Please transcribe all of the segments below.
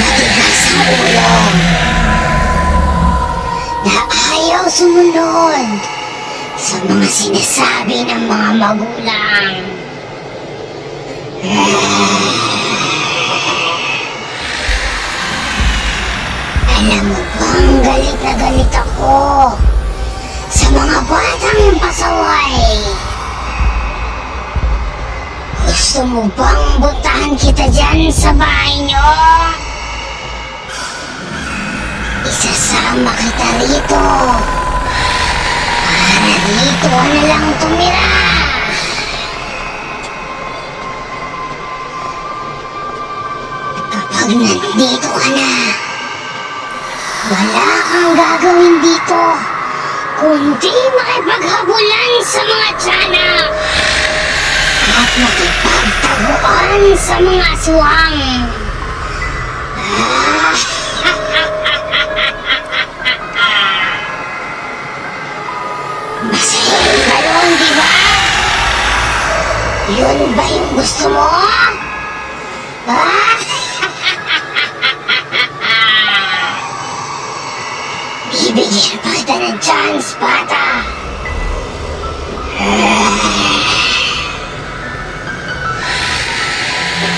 matigas ang ulo na ayaw sumunod sa mga sinasabi ng mga magulang. Alam mo bang galit na galit ako sa mga batang pasaway? Gusto mo bang buntahan kita dyan sa bahay nyo? Isasama kita rito. Para dito ka na lang tumira. Kapag nandito ka na, wala kang gagawin dito kundi makipaghabulan sa mga tiyanak at makipagtaguan sa mga aswang. Yun ba yung gusto mo? Ah? Bibigyan pa kita ng chance, bata.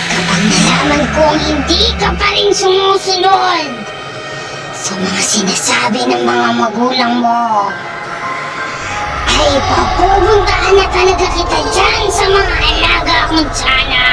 Kapag nalaman kong hindi ka pa rin sumusunod sa mga sinasabi ng mga magulang mo, ay papupuntahan na talaga kita dyan sa mga alaga kong tiyanak. Dadaan ng alaga